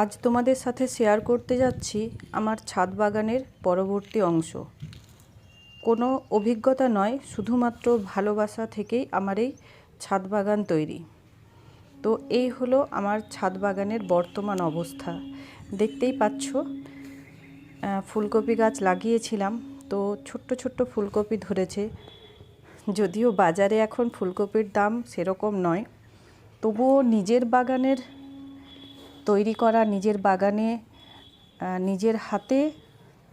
আজ তোমাদের সাথে শেয়ার করতে যাচ্ছি আমার ছাদ বাগানের পরবর্তী অংশ। কোনো অভিজ্ঞতা নয়, শুধুমাত্র ভালোবাসা থেকেই আমার এই ছাদ বাগান তৈরি। তো এই হলো আমার ছাদ বাগানের বর্তমান অবস্থা। দেখতেই পাচ্ছ ফুলকপি গাছ লাগিয়েছিলাম, তো ছোট্ট ছোট্ট ফুলকপি ধরেছে। যদিও বাজারে এখন ফুলকপির দাম সেরকম নয়, তবুও নিজের বাগানের তৈরি করা, নিজের বাগানে নিজের হাতে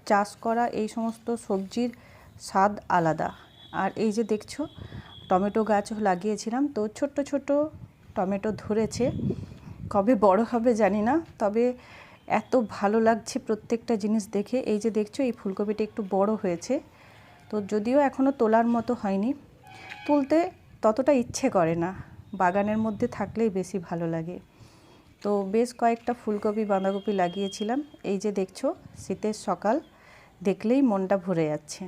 চাষ করা, এই সমস্ত সবজির স্বাদ আলাদা। আর এই যে দেখছ, টমেটো গাছ লাগিয়েছিলাম, তো ছোট্ট ছোট টমেটো ধরেছে। কবে বড় হবে জানি না, তবে এত ভালো লাগছে প্রত্যেকটা জিনিস দেখে। এই যে দেখছ, এই ফুলকপিটা একটু বড় হয়েছে, তো যদিও এখনও তোলার মতো হয়নি। তুলতে ততটা ইচ্ছে করে না, বাগানের মধ্যে থাকলেই বেশি ভালো লাগে। তো বেশ কয়েকটা ফুলকপি, বাঁধাকপি লাগিয়েছিলাম। এই যে দেখছ, শীতের সকাল, দেখলেই মনটা ভরে যাচ্ছে।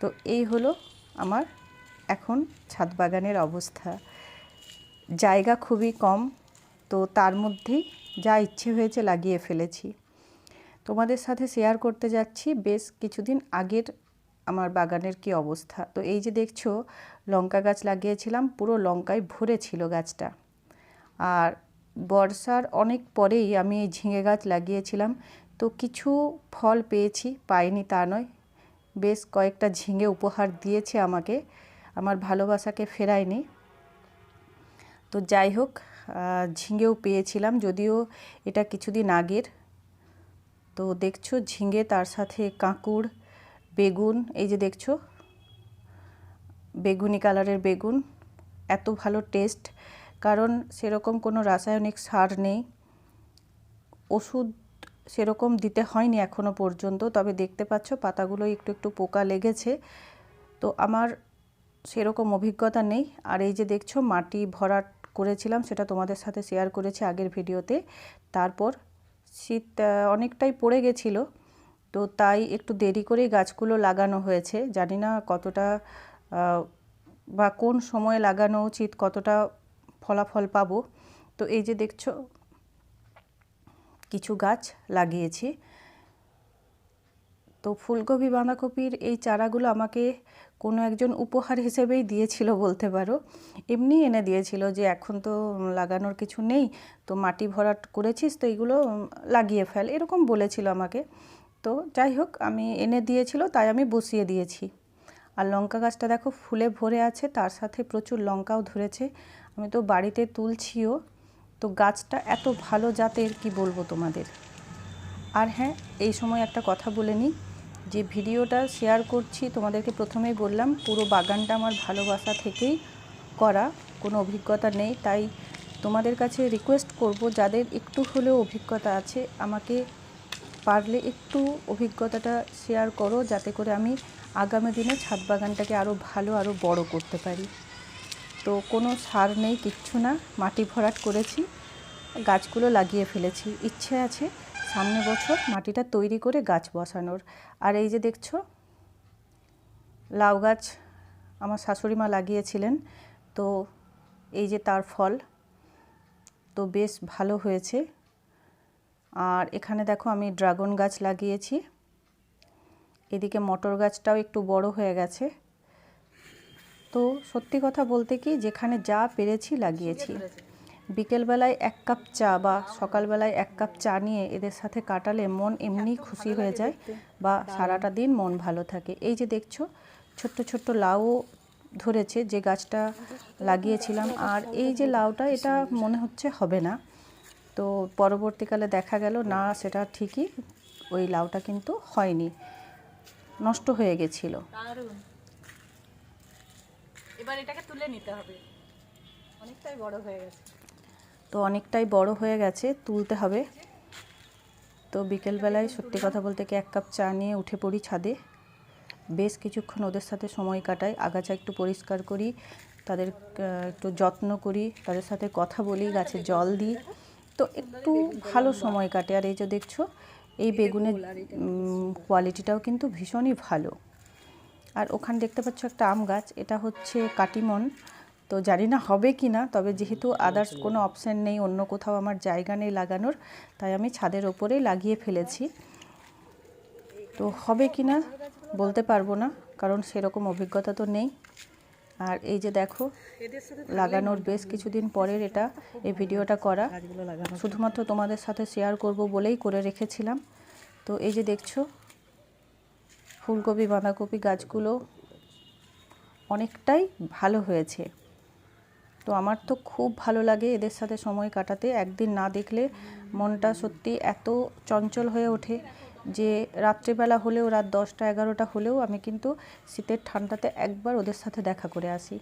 তো এই হলো আমার এখন ছাদ বাগানের অবস্থা। জায়গা খুবই কম, তো তার মধ্যেই যা ইচ্ছে হয়েছে লাগিয়ে ফেলেছি। তোমাদের সাথে শেয়ার করতে যাচ্ছি, বেশ কিছুদিন আগের আমার বাগানের কি অবস্থা। তো এই যে দেখছ, লঙ্কা গাছ লাগিয়েছিলাম, পুরো লঙ্কায় ভরে ছিল গাছটা। আর বর্ষার অনেক পরেই আমি এই ঝিঙে গাছ লাগিয়েছিলাম। তো কিছু ফল পেয়েছি, পাইনি তা নয়। বেশ কয়েকটা ঝিঙে উপহার দিয়েছে আমাকে। আমার ভালোবাসাকে ফেরায়নি। তো যাই হোক ঝিঙেও পেয়েছিলাম যদিও এটা কিছুদিন আগের। তো দেখছ ঝিঙে, তার সাথে কাঁকুড়, বেগুন, এই যে দেখছ? বেগুনি কালারের বেগুন। এত ভালো টেস্ট। কারণ সেরকম কোনো রাসায়নিক সার নেই। ওষুধ সেরকম দিতে হয়নি এখনও পর্যন্ত, তবে দেখতে পাচ্ছ পাতাগুলো একটু একটু পোকা লেগেছে। তো আমার সেরকম অভিজ্ঞতা নেই। আর এই যে দেখছ মাটি ভরাট করেছিলাম, সেটা তোমাদের সাথে শেয়ার করেছি আগের ভিডিওতে। তারপর শীত অনেকটাই পড়ে গেছিল, তো তাই একটু দেরি করেই গাছগুলো লাগানো হয়েছে। জানি না কতটা বা কোন সময়ে লাগানো উচিত, কতটা ফলাফল পাবো। তো এই যে দেখছ কিছু গাছ লাগিয়েছি। তো ফুলকপি বাঁধাকপির এই চারাগুলো আমাকে কোনো একজন উপহার হিসেবেই দিয়েছিল বলতে পারো। এমনি এনে দিয়েছিল যে এখন তো লাগানোর কিছু নেই তো মাটি ভরাট করেছিস তো উম, লাগিয়ে ফেল এরকম বলেছিল আমাকে। তো যাই হোক আমি এনে দিয়েছিল তাই আমি বসিয়ে দিয়েছি। আর লঙ্কা গাছটা দেখো ফুলে ভরে আছে, তার সাথে প্রচুর লঙ্কাও ধরেছে। আমি তো বাড়িতে তুলছিও। তো গাছটা এত ভালো জাতের, কি বলব তোমাদের? আর হ্যাঁ এই সময় একটা কথা বলে নিই। যে ভিডিওটা শেয়ার করছি, তোমাদেরকে প্রথমেই বললাম, পুরো বাগানটা আমার ভালোবাসা থেকেই করা, কোনো অভিজ্ঞতা নেই। তাই তোমাদের কাছে রিকোয়েস্ট করব, যাদের একটু হলেও অভিজ্ঞতা আছে, আমাকে পারলে একটু অভিজ্ঞতাটা শেয়ার করো, যাতে করে আমি আগামী দিনে ছাদ বাগানটাকে আরও ভালো আরও বড় করতে পারি। তো কোনো সার নেই, কিচ্ছু না। মাটি ভরাট করেছি। গাছগুলো লাগিয়ে ফেলেছি। ইচ্ছে আছে সামনে বছর মাটিটা তৈরি করে গাছ বসানোর। আর এই যে দেখছ, লাউ গাছ আমার শাশুড়ি মা লাগিয়েছিলেন। তো এই যে তার ফল, তো বেশ ভালো হয়েছে। আর এখানে দেখো আমি ড্রাগন গাছ লাগিয়েছি। এদিকে মটর গাছটাও একটু বড় হয়ে গেছে। তো সত্যি কথা বলতে কি, যেখানে যা পেরেছি লাগিয়েছি। বিকেলবেলায় এক কাপ চা বা সকালবেলায় এক কাপ চা নিয়ে এদের সাথে কাটালে মন এমনি খুশি হয়ে যায় বা সারাটা দিন মন ভালো থাকে। এই যে দেখছ, ছোট্ট ছোট্ট লাউ ধরেছে যে গাছটা লাগিয়েছিলাম। আর এই যে লাউটা, এটা মনে হচ্ছে হবে না। তো পরবর্তীকালে দেখা গেল, না, সেটা ঠিকই, ওই লাউটা কিন্তু হয়নি। নষ্ট হয়ে গেছিল। দারুণ। এবার এটাকে তুলে নিতে হবে। অনেকটাই বড় হয়ে গেছে। তো অনেকটাই বড় হয়ে গেছে তুলতে হবে। তো বিকেলবেলায় সত্যি কথা বলতে কি এক কাপ চা নিয়ে উঠে পড়ি ছাদে। বেশ কিছুক্ষণ ওদের সাথে সময় কাটাই আগাছা একটু পরিষ্কার করি তাদের একটু যত্ন করি তাদের সাথে কথা বলি গাছে জল দিই। তো একটু ভালো সময় কাটে। আর এই যে দেখছ এই বেগুনের কোয়ালিটিটাও কিন্তু ভীষণই ভালো। আর ওখানে দেখতে পাচ্ছ একটা আম গাছ এটা হচ্ছে কাটিমন। তো জানি না হবে কি না তবে যেহেতু আদার্স কোনো অপশান নেই অন্য কোথাও আমার জায়গা নেই লাগানোর তাই আমি ছাদের ওপরেই লাগিয়ে ফেলেছি। তো হবে কি না বলতে পারব না কারণ সেরকম অভিজ্ঞতা তো নেই। আর এই যে দেখো লাগানোর বেশ কিছুদিন পরের এটা এই ভিডিওটা করা। শুধুমাত্র তোমাদের সাথে শেয়ার করব বলেই করে রেখেছিলাম। তো এই যে দেখছ ফুলকপি বাঁধাকপি গাছগুলো অনেকটাই ভালো হয়েছে। তো আমার তো খুব ভালো লাগে এদের সাথে সময় কাটাতে। একদিন না দেখলে মনটা সত্যি এত চঞ্চল হয়ে ওঠে। যে রাত্রিবেলা হলেও, রাত দশটা, এগারোটা হলেও আমি কিন্তু শীতের ঠান্ডাতে একবার ওদের সাথে দেখা করে আসি।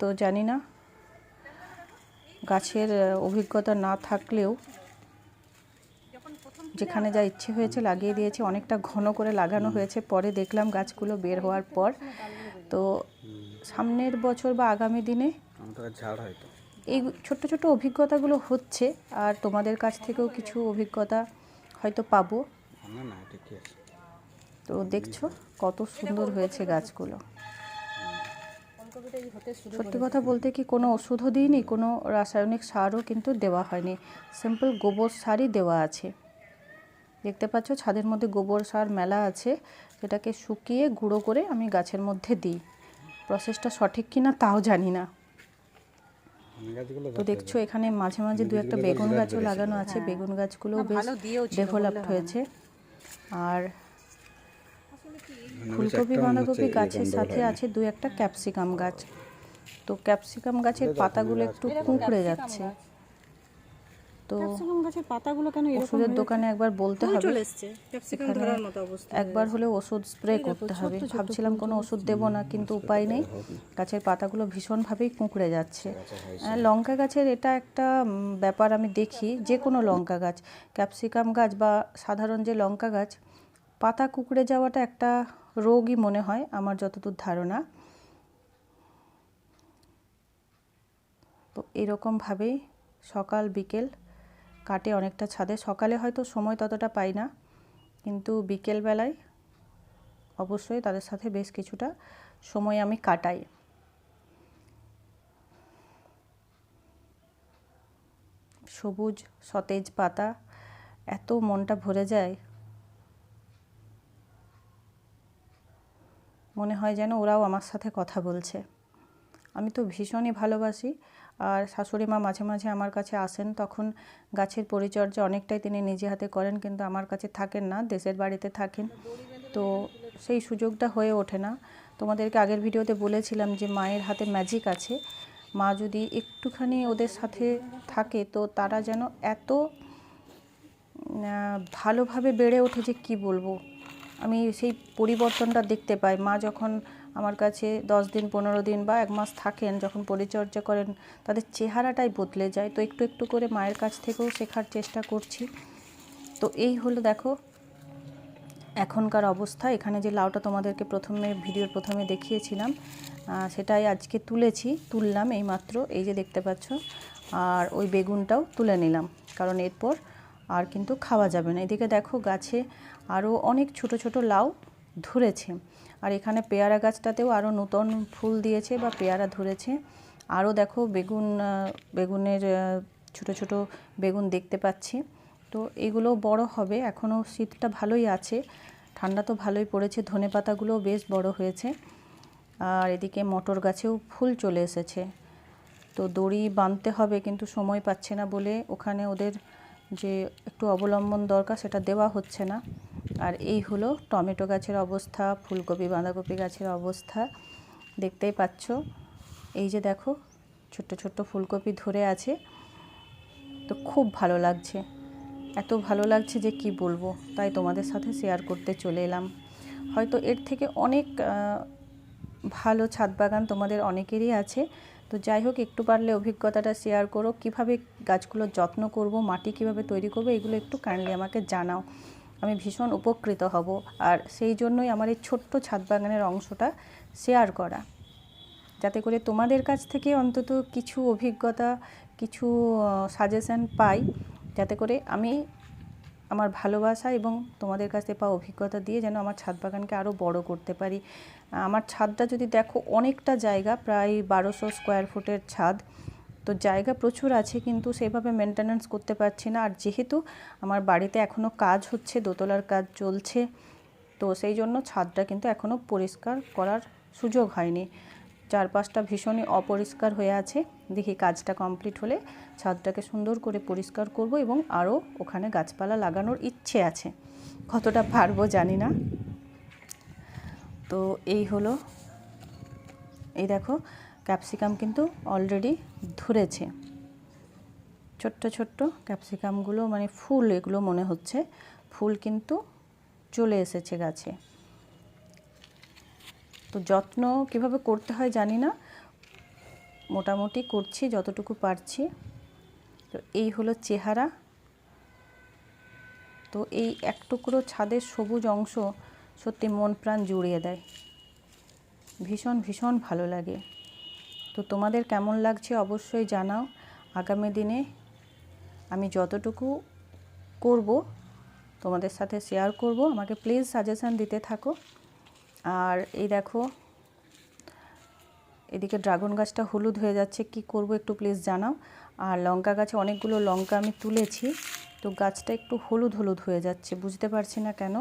তো জানি না, গাছের অভিজ্ঞতা না থাকলেও যেখানে যা ইচ্ছে হয়েছে লাগিয়ে দিয়েছে। অনেকটা ঘন করে লাগানো হয়েছে। পরে দেখলাম গাছগুলো বের হওয়ার পর। তো সামনের বছর বা আগামী দিনে ঝাড় হয়তো। এই ছোট্ট ছোট্ট অভিজ্ঞতাগুলো হচ্ছে আর তোমাদের কাছ থেকেও কিছু অভিজ্ঞতা হয়তো পাবো। তো দেখছ কত সুন্দর হয়েছে গাছগুলো। সত্যি কথা বলতে কি কোনো ওষুধও দিইনি কোনো রাসায়নিক সারও কিন্তু দেওয়া হয়নি। সিম্পল গোবর সারই দেওয়া আছে। দেখতে পাচ্ছ ছাদের মধ্যে গোবর সার মেলা আছে সেটাকে শুকিয়ে গুঁড়ো করে আমি গাছের মধ্যে দিই। প্রসেসটা সঠিক কিনা তাও জানি না। তো দেখছ এখানে মাঝে মাঝে দু একটা বেগুন গাছও লাগানো আছে। বেগুন গাছগুলো ডেভেলপ বেশ ডেভেলপড হয়েছে। আর মানে ফুলকপি বাঁধাকপি গাছের সাথে আছে দু একটা ক্যাপসিকাম গাছ। তো ক্যাপসিকাম গাছের পাতাগুলো একটু কুঁকড়ে যাচ্ছে। তো ক্যাপসিকাম গাছের পাতাগুলো কেন এরকম ওষুধের দোকানে একবার বলতে হবে। চলে এসছে। ক্যাপসিকাম ধরার মতো অবস্থা একবার হলে ওষুধ স্প্রে করতে হবে। ভাবছিলাম কোনো ওষুধ দেবো না কিন্তু উপায় নেই। গাছের পাতাগুলো ভীষণভাবেই কুঁকড়ে যাচ্ছে। লঙ্কা গাছের এটা একটা ব্যাপার আমি দেখি। যে কোনো লঙ্কা গাছ ক্যাপসিকাম গাছ বা সাধারণ যে লঙ্কা গাছ পাতা কুঁকড়ে যাওয়াটা একটা রোগই মনে হয় আমার যতদূর ধারণা। তো এরকমভাবেই সকাল বিকেল কাটে অনেকটা ছাদে। সকালে হয়তো সময় ততটা পাই না, কিন্তু বিকেল বেলায় অবশ্যই তাদের সাথে বেশ কিছুটা সময় আমি কাটাই। সবুজ সতেজ পাতা, এত মনটা ভরে যায়। মনে হয় যেন ওরাও আমার সাথে কথা বলছে। আমি তো ভীষণই ভালোবাসি। আর শাশুড়ি মা মাঝে মাঝে আমার কাছে আসেন, তখন গাছের পরিচর্যা অনেকটাই তিনি নিজে হাতে করেন, কিন্তু আমার কাছে থাকেন না, দেশের বাড়িতে থাকেন। তো সেই সুযোগটা হয়ে ওঠে না। তোমাদেরকে আগের ভিডিওতে বলেছিলাম যে মায়ের হাতে ম্যাজিক আছে। মা যদি একটুখানি ওদের সাথে থাকে, তো তারা যেন এত ভালোভাবে বেড়ে ওঠে যে কি বলব? আমি সেই পরিবর্তনটা দেখতে পাই। মা যখন আমার কাছে দশ দিন, পনেরো দিন বা এক মাস থাকেন, যখন পরিচর্যা করেন, তাদের চেহারাটাই বদলে যায়। তো একটু একটু করে মায়ের কাছ থেকেও শেখার চেষ্টা করছি। তো এই হলো, দেখো, এখনকার অবস্থা। এখানে যে লাউটা তোমাদেরকে প্রথমে, ভিডিওর প্রথমে দেখিয়েছিলাম সেটাই আজকে তুলেছি, তুললাম এইমাত্র, এই যে দেখতে পাচ্ছ। আর ওই বেগুনটাও তুলে নিলাম, কারণ এরপর আর কিন্তু খাওয়া যাবে না। এদিকে দেখো, গাছে আরও অনেক ছোট ছোট লাউ ধরেছে। আর এখানে পেয়ারা গাছটাতেও আরও নতুন ফুল দিয়েছে বা পেয়ারা ধরেছে। আরও দেখো বেগুন বেগুনের ছোট ছোট বেগুন দেখতে পাচ্ছি। তো এগুলো বড় হবে এখনও শীতটা ভালোই আছে, ঠান্ডা তো ভালোই পড়েছে, ধনে পাতাগুলোও বেশ বড় হয়েছে। আর এদিকে মটর গাছেও ফুল চলে এসেছে। তো দড়ি বাঁধতে হবে, কিন্তু সময় পাচ্ছে না বলে ওখানে ওদের যে একটু অবলম্বন দরকার, সেটা দেওয়া হচ্ছে না। আর এই হলো টমেটো গাছের অবস্থা, ফুলকপি, বাঁধাকপি গাছের অবস্থা। দেখতেই পাচ্ছ, এই যে দেখো, ছোট্ট ছোট্ট ফুলকপি ধরে আছে। তো খুব ভালো লাগছে, এত ভালো লাগছে যে কি বলব, তাই তোমাদের সাথে শেয়ার করতে চলে এলাম। হয়তো এর থেকে অনেক ভালো ছাদ বাগান তোমাদের অনেকেরই আছে। তো যাই হোক, একটু পারলে অভিজ্ঞতাটা শেয়ার করো, কীভাবে গাছগুলোর যত্ন করব, মাটি কীভাবে তৈরি করব, এগুলো একটু কাইন্ডলি আমাকে জানাও। আমি ভীষণ উপকৃত হব। আর সেই জন্যই আমার এই ছোট্ট ছাদ বাগানের অংশটা শেয়ার করা। যাতে করে তোমাদের কাছ থেকে অন্তত কিছু অভিজ্ঞতা, কিছু সাজেশন পাই। যাতে করে আমি আমার ভালোবাসা এবং তোমাদের কাছে পাওয়া অভিজ্ঞতা দিয়ে যেন আমার ছাদ বাগানকে আরও বড় করতে পারি। আমার ছাদটা যদি দেখো অনেকটা জায়গা, প্রায় বারোশো স্কোয়ার ফুটের ছাদ। তো জায়গা প্রচুর আছে, কিন্তু সেভাবে মেনটেন্যান্স করতে পারছি না। আর যেহেতু আমার বাড়িতে এখনও কাজ হচ্ছে, দোতলার কাজ চলছে, তো সেই জন্য ছাদটা কিন্তু এখনও পরিষ্কার করার সুযোগ হয়নি। চারপাশটা ভীষণই অপরিষ্কার হয়ে আছে। দেখি কাজটা কমপ্লিট হলে ছাদটাকে সুন্দর করে পরিষ্কার করব এবং আরও ওখানে গাছপালা লাগানোর ইচ্ছে আছে। কতটা পারব জানি না। তো এই হলো, এই দেখো ক্যাপসিকাম কিন্তু অলরেডি ধরেছে। ছোট্ট ছোট্ট ক্যাপসিকামগুলো মানে ফুল এগুলো মনে হচ্ছে, ফুল কিন্তু চলে এসেছে গাছে। তো যত্ন কীভাবে করতে হয় জানি না, মোটামুটি করছি যতটুকু পারছি। তো এই হলো চেহারা। তো এই এক টুকরো ছাদের সবুজ অংশ সত্যি মন প্রাণ জুড়িয়ে দেয়। ভীষণ ভীষণ ভালো লাগে। তো তোমাদের কেমন লাগছে অবশ্যই জানাও। আগামী দিনে আমি যতটুকু করব তোমাদের সাথে শেয়ার করব। আমাকে প্লিজ সাজেশান দিতে থাকো। আর এই দেখো, এদিকে ড্রাগন গাছটা হলুদ হয়ে যাচ্ছে, কি করব একটু প্লিজ জানাও। আর লঙ্কা গাছে অনেকগুলো লঙ্কা আমি তুলেছি, তো গাছটা একটু হলুদ হলুদ হয়ে যাচ্ছে, বুঝতে পারছি না কেন।